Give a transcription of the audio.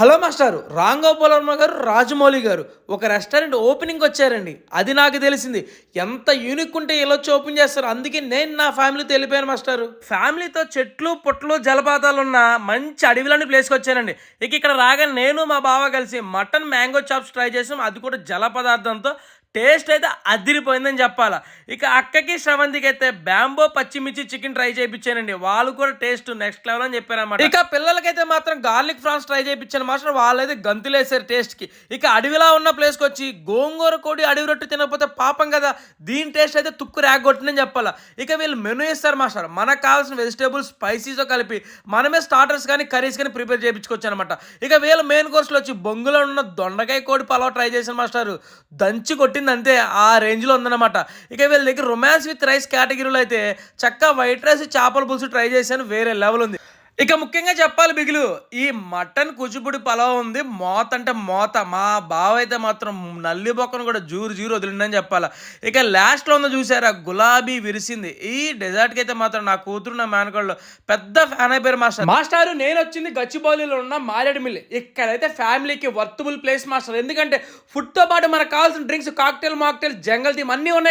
Hello మాస్టారు రామ్ గోపాల్ వర్మ గారు రాజమౌళి గారు ఒక రెస్టారెంట్ ఓపెనింగ్ వచ్చారండి. అది నాకు తెలిసింది. ఎంత యూనిక్ ఉంటే ఇలా వచ్చి ఓపెన్ చేస్తారు. అందుకే నేను నా ఫ్యామిలీతో వెళ్ళిపోయాను మాస్టారు. ఫ్యామిలీతో చెట్లు పొట్లు జలపాతాలు ఉన్న మంచి అడవిలాంటి ప్లేస్కి వచ్చానండి. ఇక ఇక్కడ రాగానే నేను మా బావ కలిసి మటన్ మ్యాంగో చాప్స్ ట్రై చేసాం. అది కూడా జల పదార్థంతో టేస్ట్ అయితే అదిరిపోయిందని చెప్పాలా. ఇక అక్కకి శ్రవంతికి అయితే బ్యాంబో పచ్చిమిర్చి చికెన్ ట్రై చేయించానండి వాళ్ళు కూడా టేస్ట్ నెక్స్ట్ లెవెల్ అని చెప్పారన్నమాట. ఇక పిల్లలకైతే మాత్రం గార్లిక్ ఫ్రాన్స్ ట్రై చేయించాను మాస్టర్. వాళ్ళైతే గంతులేసారు టేస్ట్కి ఇక అడవిలా ఉన్న ప్లేస్కి వచ్చి గోంగూర కోడి అడవి రొట్టె తినకపోతే పాపం కదా దీని టేస్ట్ అయితే తుక్కు రేగొట్టిందని చెప్పాలా. ఇక వీళ్ళు మెనూ ఇస్తారు మాస్టర్. మనకు కావాల్సిన వెజిటేబుల్స్ స్పైసీతో కలిపి మనమే స్టార్టర్స్ కానీ కర్రీస్ కానీ ప్రిపేర్ చేయించుకోవచ్చు అనమాట ఇక వీళ్ళ మెయిన్ కోర్స్లో వచ్చి బొంగులో ఉన్న దొండకాయ కోడి పలావ్ ట్రై చేసిన మాస్టర్. దంచి కొట్టి కొట్టింది అంతే ఆ రేంజ్లో ఉందన్నమాట. ఇక వీళ్ళ దగ్గర రొమాన్స్ విత్ రైస్ కేటగిరీలో అయితే చక్క వైట్ రైస్ చేపల పులుసు ట్రై చేశాను వేరే లెవెల్ ఉంది. ఇక ముఖ్యంగా చెప్పాలి బిగులు ఈ మటన్ కూచిపూడి పలావ్ ఉంది మోత అంటే మోత. మా బావ అయితే మాత్రం నల్లి బొక్కను కూడా జూరు జూరు వదిలిందని చెప్పాలి. ఇక లాస్ట్లో ఉందో చూసారా గులాబీ విరిసింది. ఈ డెజర్ట్కి అయితే మాత్రం నా కూతురు నా మేనకోళ్ళు పెద్ద ఫ్యాన్ అయిపోయారు మాస్టర్. మాస్టారు నేను వచ్చింది గచ్చిబౌలిలో ఉన్న మారేడుమిల్లి ఇక్కడైతే ఫ్యామిలీకి వర్తబుల్ ప్లేస్ మాస్టర్. ఎందుకంటే ఫుడ్తో పాటు మనకు కావాల్సిన drinks cocktail mocktail jungle theme అన్నీ ఉన్నాయి.